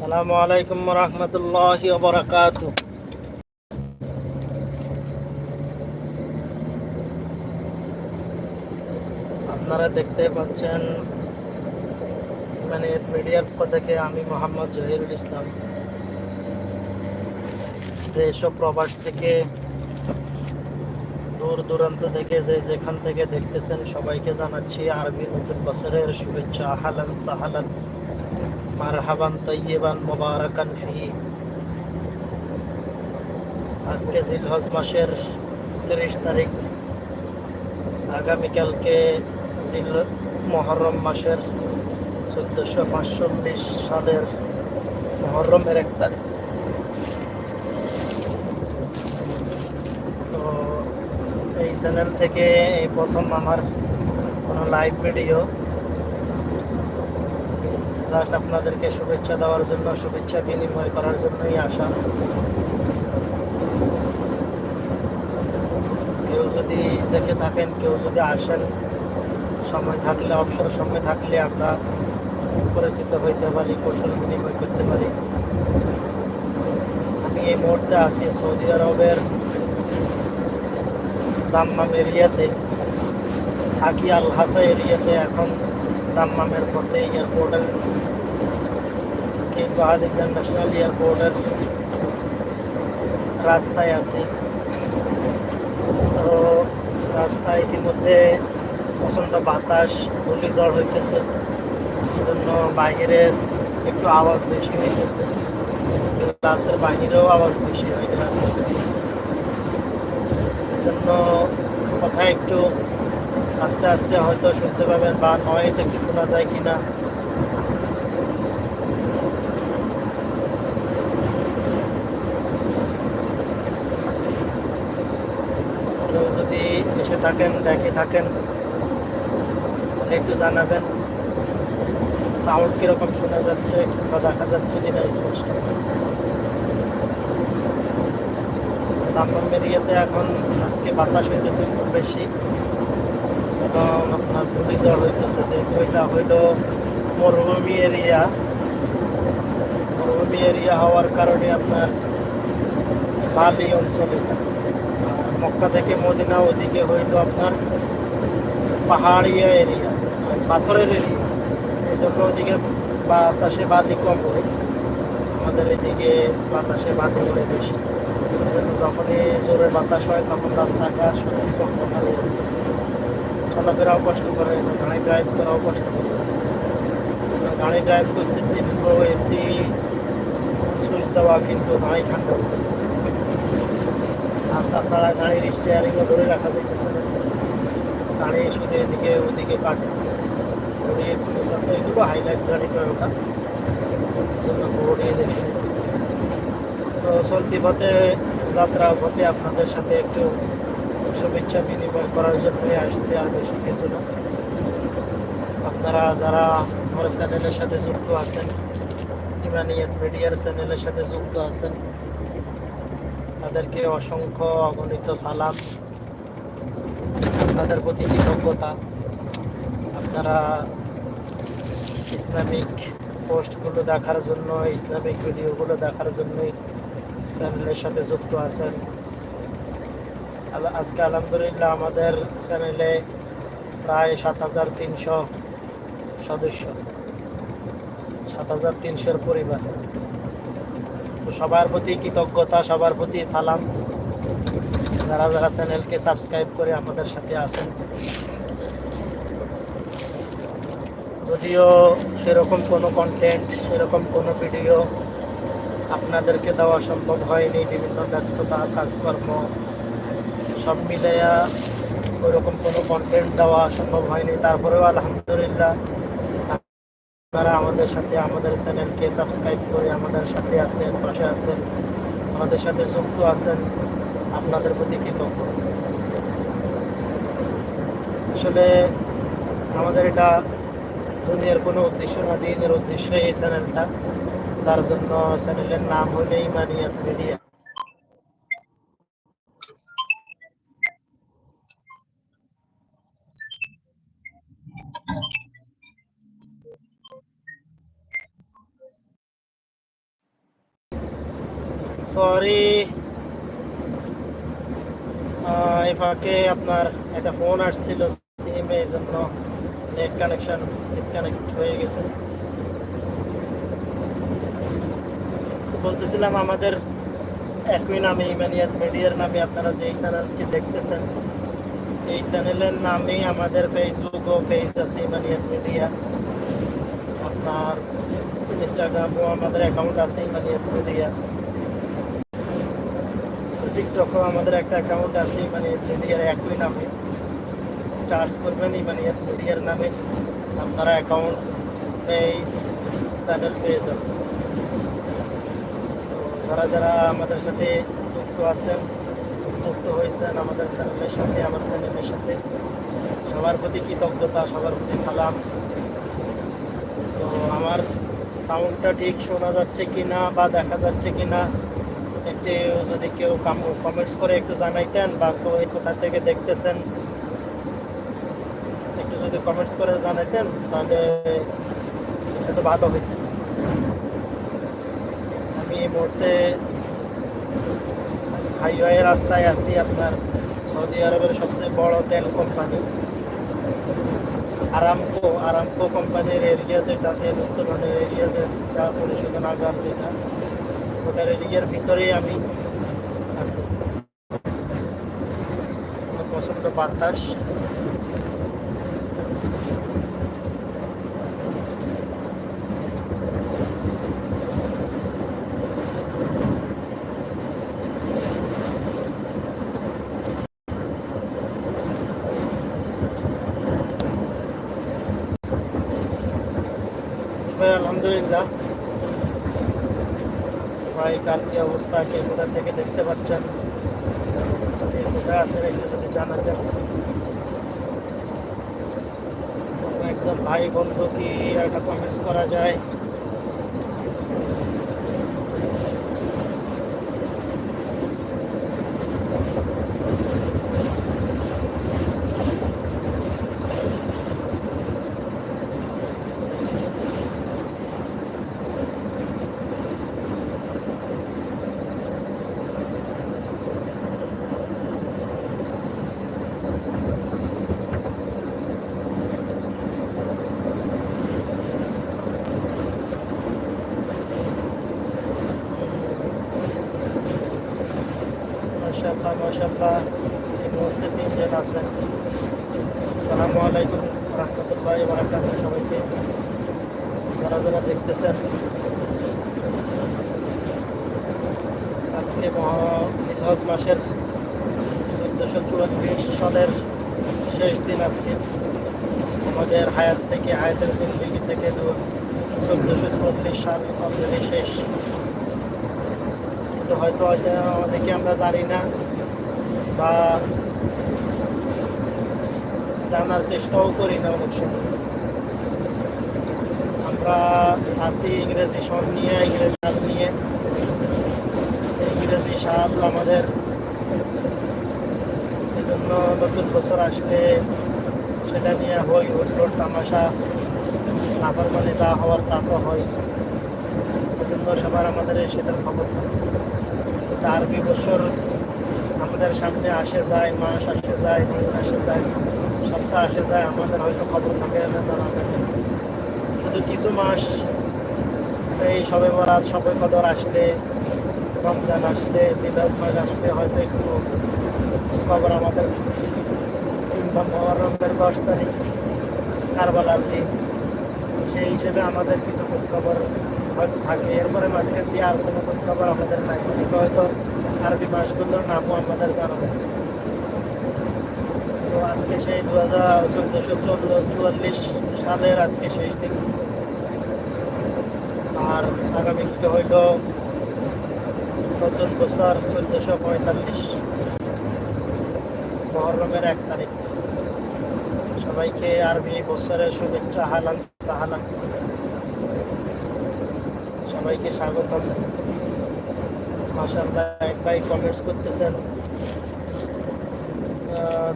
আসসালামু আলাইকুম রহমতুল্লাহ বরকাত। আপনারা দেখতে পাচ্ছেন মানে মিডিয়ার পক্ষ থেকে আমি মোহাম্মদ জহিরুল ইসলাম। দেশ ও প্রবাস থেকে, দূর দূরান্ত থেকে যে যেখান থেকে দেখতেছেন সবাইকে জানাচ্ছি আরবি নতুন বছরের শুভেচ্ছা। হালান সাহালান। মারহাবান তৈবান মোবারকান ফি। আজকে জিলহজ মাসের তিরিশ তারিখ। আগামীকালকে জিল, মহরম মাসের চোদ্দোশো পাঁচচল্লিশ সালের মহরমের এক তারিখ। তো এই চ্যানেল থেকে এই প্রথম আমার কোনো লাইভ ভিডিও জাস্ট আপনাদেরকে শুভেচ্ছা দেওয়ার জন্য, শুভেচ্ছা বিনিময় করার জন্যই আসা। কেউ যদি দেখে থাকেন, কেউ যদি আসেন, সময় থাকলে, অবসর সময় থাকলে আমরা পরিচিত হইতে পারি, কৌশল বিনিময় করতে পারি। আমি এই মুহূর্তে আছি সৌদি আরবের দাম্মাম এরিয়াতে, থাকি আল হাসা এরিয়াতে। এখন দাম্মামের পথে এয়ারপোর্টের কিং ফাহাদ ইন্টারন্যাশনাল এয়ারপোর্টের রাস্তায় আছি। তো রাস্তায় ইতিমধ্যে প্রচণ্ড বাতাস ধুলিঝড় হইতেছে। এই জন্য বাহিরের একটু আওয়াজ বেশি হইতেছে। গ্লাসের বাহিরেও আওয়াজ বেশি হয় গ্লাসের এই জন্য কথা একটু আস্তে আস্তে হয়তো শুনতে পাবেন বা নয়েস একটু শোনা যায় কিনা। কেউ যদি এসে থাকেন, দেখে থাকেন একটু জানাবেন। সাউন্ড কীরকম শোনা যাচ্ছে কিংবা দেখা যাচ্ছে কিনা স্পষ্ট। দাম্বাম এরিয়াতে এখন আজকে বাতাস হইতেছে খুব বেশি। এবং আপনার ঘূর্ণিঝড় হইতেছে যেহেতু এটা হইল মরুভূমি এরিয়া মরুভূমি এরিয়া হওয়ার কারণে আপনার বালি অঞ্চলে। আর মক্কা থেকে মদিনা ওদিকে হইল আপনার পাহাড়িয়া এরিয়া পাথরের এরিয়া এই জন্য ওদিকে বাতাসে বালি কম হয়। আমাদের এদিকে বাতাসে বালি করে বেশি। যখনই জোরে বাতাস হয়, তখন রাস্তাঘাট সব কিছু অন্ধকার হয়ে চলাফেরাও কষ্ট করে গেছে গাড়ি ড্রাইভ করাও কষ্ট করে। গেছে গাড়ি ড্রাইভ করতেছি পুরো এসি, সুইচ দেওয়া কিন্তু গাড়ি ঠান্ডা হতেছে আর তাছাড়া গাড়ির স্টিয়ারিংও ধরে রাখা যাইতেছে না। গাড়ি শুধু এদিকে ওদিকে কাটে। বডি একটু সাথে এগুলো হাইলাইটস গাড়ি করে ওঠা। জন্য দেখে তো চলতি পথে যাত্রা পথে আপনাদের সাথে একটু শুভেচ্ছা বিনিময় করার জন্যই আসছে, আর বেশি কিছু না। আপনারা যারা আমার চ্যানেলের সাথে যুক্ত আছেন, ইমানিয়াত মিডিয়ার চ্যানেলের সাথে যুক্ত আছেন, তাদেরকে অসংখ্য অগণিত সালাম। আপনাদের প্রতি কৃতজ্ঞতা। আপনারা ইসলামিক পোস্টগুলো দেখার জন্য, ইসলামিক ভিডিওগুলো দেখার জন্যই চ্যানেলের সাথে যুক্ত আছেন। আজকে আলহামদুলিল্লাহ আমাদের চ্যানেলে প্রায় সাত হাজার তিনশো সদস্য। সাত হাজার তিনশোর পরিবার। তো সবার প্রতি কৃতজ্ঞতা, সবার প্রতি সালাম। যারা যারা চ্যানেলকে সাবস্ক্রাইব করে আমাদের সাথে আছেন। যদিও সেরকম কোনো কন্টেন্ট সেরকম কোনো ভিডিও আপনাদেরকে দেওয়া সম্ভব হয়নি। বিভিন্ন ব্যস্ততা, কাজকর্ম সব মিলাইয়া ওইরকম কোনো কন্টেন্ট দেওয়া সম্ভব হয়নি। তারপরেও আলহামদুলিল্লাহ, আপনারা আমাদের সাথে, আমাদের চ্যানেলকে সাবস্ক্রাইব করে আমাদের সাথে আছেন, পাশে আছেন, আমাদের সাথে যুক্ত আছেন, আপনাদের প্রতি কৃতজ্ঞ। আসলে আমাদের এটা দুনিয়ার কোনো উদ্দেশ্য না, দিনের উদ্দেশ্য এই চ্যানেলটা যার জন্য চ্যানেলের নাম হলো ইমানিয়াত মিডিয়া। সরি এই ফাঁকে আপনার একটা ফোন আসছিল সিমে এই জন্য নেট কানেকশন ডিসকানেক্ট হয়ে গেছে। বলতেছিলাম আমাদের একই নামে ইমানিয়াত মিডিয়ার নামে আপনারা যে চ্যানেলকে দেখতেছেন, এই চ্যানেলের নামেই আমাদের ফেসবুক ও পেজ আছে ইমানিয়াত মিডিয়া আপনার ইনস্টাগ্রামও আমাদের অ্যাকাউন্ট আছে ইমানিয়াত মিডিয়া টিকটকও আমাদের একটা অ্যাকাউন্ট আছে ইমানিয়াত মিডিয়ার একই নামে। চার্জ করবেন ইমানিয়াত মিডিয়ার নামে আপনারা অ্যাকাউন্ট পেজ চ্যানেল পেয়ে যাবেন। তো যারা যারা আমাদের সাথে যুক্ত আছেন, যুক্ত হয়েছেন আমাদের চ্যানেলের সাথে, আমার চ্যানেলের সাথে, সবার প্রতি কৃতজ্ঞতা, সবার প্রতি সালাম। তো আমার সাউন্ডটা ঠিক শোনা যাচ্ছে কি না বা দেখা যাচ্ছে কি না একটু যদি কেউ কমেন্টস করে একটু জানাইতেন বা কেউ কোথা থেকে দেখতেছেন, একটু যদি কমেন্টস করে জানাইতেন, তাহলে একটু ভালো হইত। আমি এই মুহূর্তে হাইওয়ে রাস্তায় আছি, আপনার সৌদি আরবের সবচেয়ে বড় তেল কোম্পানি আরামকো আরামকো কোম্পানির এরিয়া যেটা, তেল উত্তোলনের এরিয়া যেটা, পরিশোধনাগার যেটা। ওটার এরিয়ার ভিতরেই আমি আছি প্রচণ্ড বাতাস ভাই আলহামদুলিল্লাহ ভাই কার কি অবস্থা, কে কোথা থেকে দেখতে পাচ্ছেন? কোথায় আসেন একটু যদি জানাতেন একজন ভাই বন্ধু কি একটা কমেন্টস করা যায়? মাশাআল্লাহ, এই মুহূর্তে তিনজন আছেন। আসসালামু আলাইকুম রহমতুল্লাহ বারাকাত সবাইকে। যারা যারা দেখতেছেন, আজকে জিলহজ মাসের চোদ্দোশো চুয়াল্লিশ সালের শেষ দিন আজকে। আমাদের হায়াত থেকে, হায়াতের জিন্দগি থেকে চোদ্দোশো চুয়াল্লিশ সাল অলরেডি শেষ। কিন্তু হয়তো অনেকে আমরা জানি না। বা জানার চেষ্টাও করি না অনেক সময়। আমরা আসি ইংরেজি সব নিয়ে, ইংরেজি সাল নিয়ে। ইংরেজি সাল আমাদের এই জন্য নতুন বছর আসলে সেটা নিয়ে হই হুল্লোড় তামাশা নাফার মানে যা হওয়ার তা তো হয় এজন্য সবার আমাদের সেটার খবর থাকে। আরবি বছর আমাদের সামনে আসে যায়, মাস আসে যায়, দিন আসে যায়, সপ্তাহ আসে যায়, আমাদের হয়তো খবর থাকে না জানা থাকে। শুধু কিছু মাস, এই সবে বরাত, সবে কদর আসলে, রমজান আসলে সিরাজ মাস আসলে, হয়তো একটু খবর আমাদের কিংবা মহরমের দশ তারিখ, কারবালার দিন, সেই হিসেবে আমাদের কিছু খোঁজখবর হয়তো থাকে। এরপরে মাঝখান দিয়ে আর কোনো খোঁজখবর আমাদের নাই। হয়তো আরবি মাসগুলোর নামও আমাদের জানা তো আজকে সেই দু হাজার চোদ্দোশো চোদ্দ, চুয়াল্লিশ সালের আজকে শেষ দিন। আর আগামীকে হইল? নতুন বছর চোদ্দোশো পঁয়তাল্লিশ। মহরমের এক তারিখ। সবাইকে আরবি বছরের শুভেচ্ছা হালান সাহালান সবাইকে স্বাগতম। মাসাল্লাহ এক ভাই কমেন্টস করতেছেন।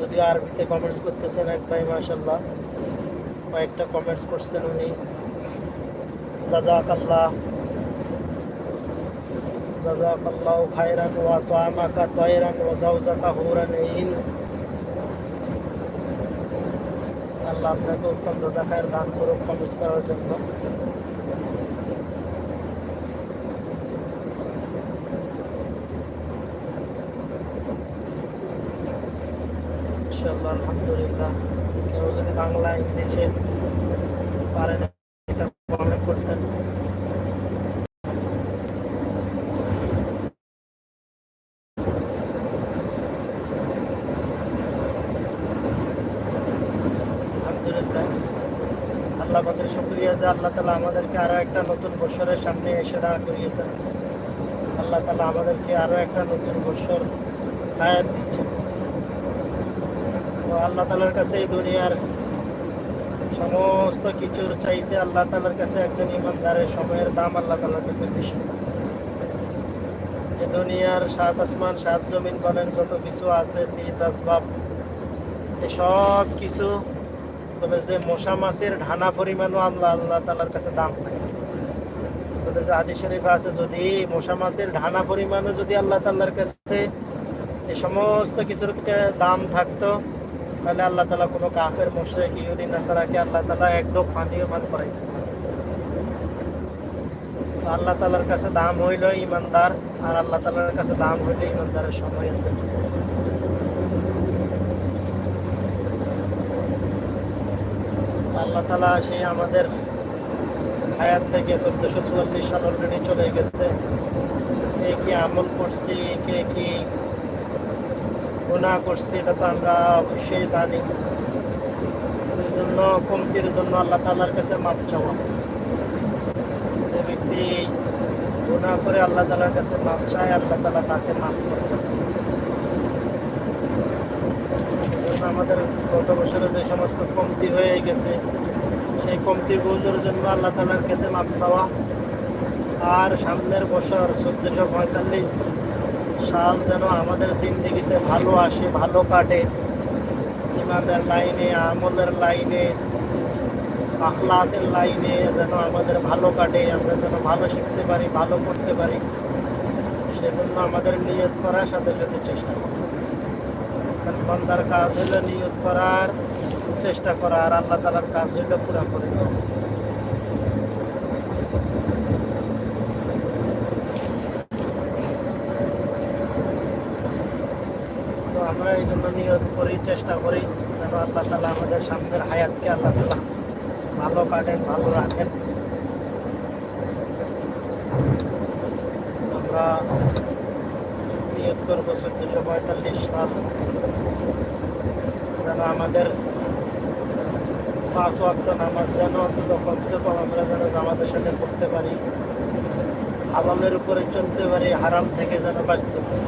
যদিও আরবিতে কমেন্টস করতেছেন এক ভাই মাসাল্লাহ কয়েকটা কমেন্টস করছেন উনি। জাজাক আল্লাহ জাযাকাল্লাহু খায়রান ওয়া তুআমাকা তায়রান ওয়া যাওজাকা হুরান ঈন আল্লাহ আপনাকে উত্তম জাযা খায়ের দান করুক কমিস করার জন্য। ইনশাআল্লাহ, আলহামদুলিল্লাহ। কেউ যদি বাংলা ইংলিশে পারেন এটা কমেন্ট আল্লাহ আমাদের শুক্রিয়া যে আল্লাহ তালা আমাদেরকে আরও একটা নতুন বছরের সামনে এসে দাঁড় করিয়েছেন। আল্লাহ তালা আমাদেরকে আরও একটা নতুন বছর হায়াত দিচ্ছেন। আল্লাহ তালার কাছে এই দুনিয়ার সমস্ত কিছুর চাইতে আল্লাহ তালার কাছে একজন ইমানদারের সময়ের দাম আল্লাহ তালার কাছে বেশি। এ দুনিয়ার সাত আসমান, সাত জমিন বলেন, যত কিছু আছে, সিজ, আসবাব এসব কিছু। তবে যে মশা মাছের ঢানা পরিমাণও আল্লাহ আল্লাহ তালার কাছে দাম নাই। তবে যে আদি শরীফ আছে, যদি মশা মাছের ঢানা পরিমাণও যদি আল্লাহ তাল্লার কাছে এই সমস্ত কিছুর দাম থাকতো তাহলে আল্লাহ তালা কোনো কাফের, মোশরেক ইহুদিন নাসারাকে আল্লাহ তালা একদম পানীয় পান করাই আল্লাহ তালার কাছে দাম হইল ইমানদার আর আল্লাহ তালার কাছে দাম হইল ইমানদারের সময়। আল্লাহ তালা সে আমাদের হায়াত থেকে চোদ্দশো চুয়াল্লিশ সাল অলরেডি চলে গেছে। কে কি আমল করছি, কে কি গুণা করছি, এটা তো আমরা অবশ্যই জানি। এই জন্য কমতির জন্য আল্লাহ তালার কাছে মাপ চাওয়া। যে ব্যক্তি গুণা করে আল্লাহ তালার কাছে মাপ চায়, আল্লাহ তালা তাকে মাপ করবে আমাদের গত বছরে যে সমস্ত কমতি হয়ে গেছে, সেই কমতির গুণের জন্য আল্লাহ তালার কাছে মাপ চাওয়া। আর সামনের বছর চোদ্দশো পঁয়তাল্লিশ সাল যেন আমাদের জিন্দিগিতে ভালো আসে, ভালো কাটে। ইমাদের লাইনে, আমলের লাইনে আখলাতের লাইনে যেন আমাদের ভালো কাটে, আমরা যেন ভালো শিখতে পারি, ভালো করতে পারি। সেজন্য আমাদের নিয়ত করার সাথে সাথে চেষ্টা করি কারণ বন্দার কাজ হলো নিয়ত করার, চেষ্টা করা আর আল্লাহ তালার কাজ হইল পুরা করে দেওয়া তো আমরা এই জন্য নিয়ত করি চেষ্টা করি যেন আল্লাহ তালা আমাদের সামনের হায়াতকে আল্লাহ তালা ভালো কাটেন, ভালো রাখেন। আমরা নিয়ত করব চোদ্দশো পঁয়তাল্লিশ সাল যেন আমাদের পাঁচ ওয়াক্ত নামাজ যেন অন্তত কমসে কম আমরা যেন জামাতের সাথে পড়তে পারি, হালালের উপরে চলতে পারি, হারাম থেকে যেন বাঁচতে পারি।